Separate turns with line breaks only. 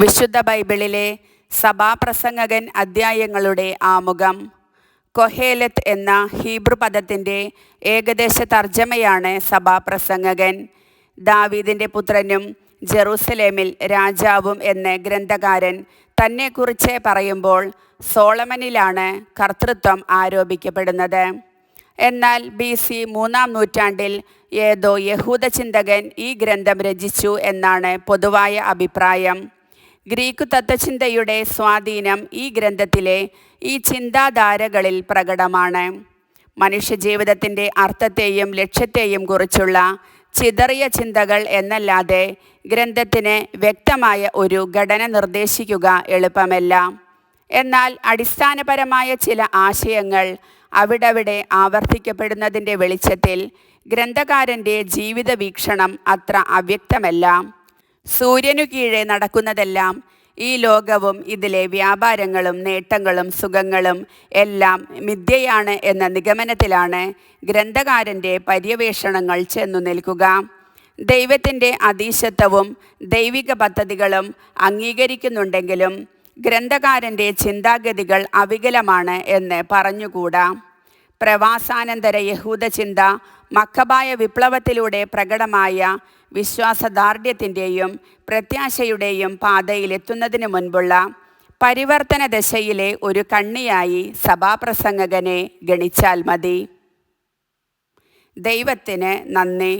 വിശുദ്ധ ബൈബിളിലെ സഭാപ്രസംഗകൻ അധ്യായങ്ങളുടെ ആമുഖം. കൊഹേലത്ത് എന്ന ഹീബ്രു പദത്തിന്റെ ഏകദേശ തർജമയാണ് സഭാപ്രസംഗകൻ. ദാവീദിന്റെ പുത്രനും ജെറൂസലേമിൽ രാജാവും എന്ന ഗ്രന്ഥകാരൻ തന്നെക്കുറിച്ച് പറയുമ്പോൾ സോളമനിലാണ് കർത്തൃത്വം ആരോപിക്കപ്പെടുന്നത്. എന്നാൽ ബി സി മൂന്നാം നൂറ്റാണ്ടിൽ ഏതോ യഹൂദ ചിന്തകൻ ഈ ഗ്രന്ഥം രചിച്ചു എന്നാണ് പൊതുവായ അഭിപ്രായം. ഗ്രീക്ക് തത്വചിന്തയുടെ സ്വാധീനം ഈ ഗ്രന്ഥത്തിലെ ഈ ചിന്താധാരകളിൽ പ്രകടമാണ്. മനുഷ്യജീവിതത്തിന്റെ അർത്ഥത്തെയും ലക്ഷ്യത്തെയും കുറിച്ചുള്ള ചിതറിയ ചിന്തകൾ എന്നല്ലാതെ ഗ്രന്ഥത്തിന് വ്യക്തമായ ഒരു ഘടന നിർദ്ദേശിക്കുക എളുപ്പമല്ല. എന്നാൽ അടിസ്ഥാനപരമായ ചില ആശയങ്ങൾ അവിടവിടെ ആവർത്തിക്കപ്പെടുന്നതിന്റെ വെളിച്ചത്തിൽ ഗ്രന്ഥകാരന്റെ ജീവിത വീക്ഷണം അത്ര അവ്യക്തമല്ല. സൂര്യനു കീഴെ നടക്കുന്നതെല്ലാം ഈ ലോകവും ഇതിലെ വ്യാപാരങ്ങളും നേട്ടങ്ങളും സുഖങ്ങളും എല്ലാം മിഥ്യയാണ് എന്ന നിഗമനത്തിലാണ് ഗ്രന്ഥകാരന്റെ പര്യവേഷണങ്ങൾ ചെന്നു നിൽക്കുക. ദൈവത്തിന്റെ അതീശത്വവും ദൈവിക പദ്ധതികളും അംഗീകരിക്കുന്നുണ്ടെങ്കിലും ഗ്രന്ഥകാരന്റെ ചിന്താഗതികൾ അവികലമാണ് എന്ന് പറഞ്ഞുകൂടാ. പ്രവാസാനന്തര യഹൂദ ചിന്ത മക്കബായ വിപ്ലവത്തിലൂടെ പ്രകടമായ വിശ്വാസദാർഢ്യത്തിന്റെയും പ്രത്യാശയുടെയും പാതയിലെത്തുന്നതിന് മുൻപുള്ള പരിവർത്തന ദശയിലെ ഒരു കണ്ണിയായി സഭാപ്രസംഗകനെ ഗണിച്ചാൽ മതി. ദൈവത്തിന് നന്ദി.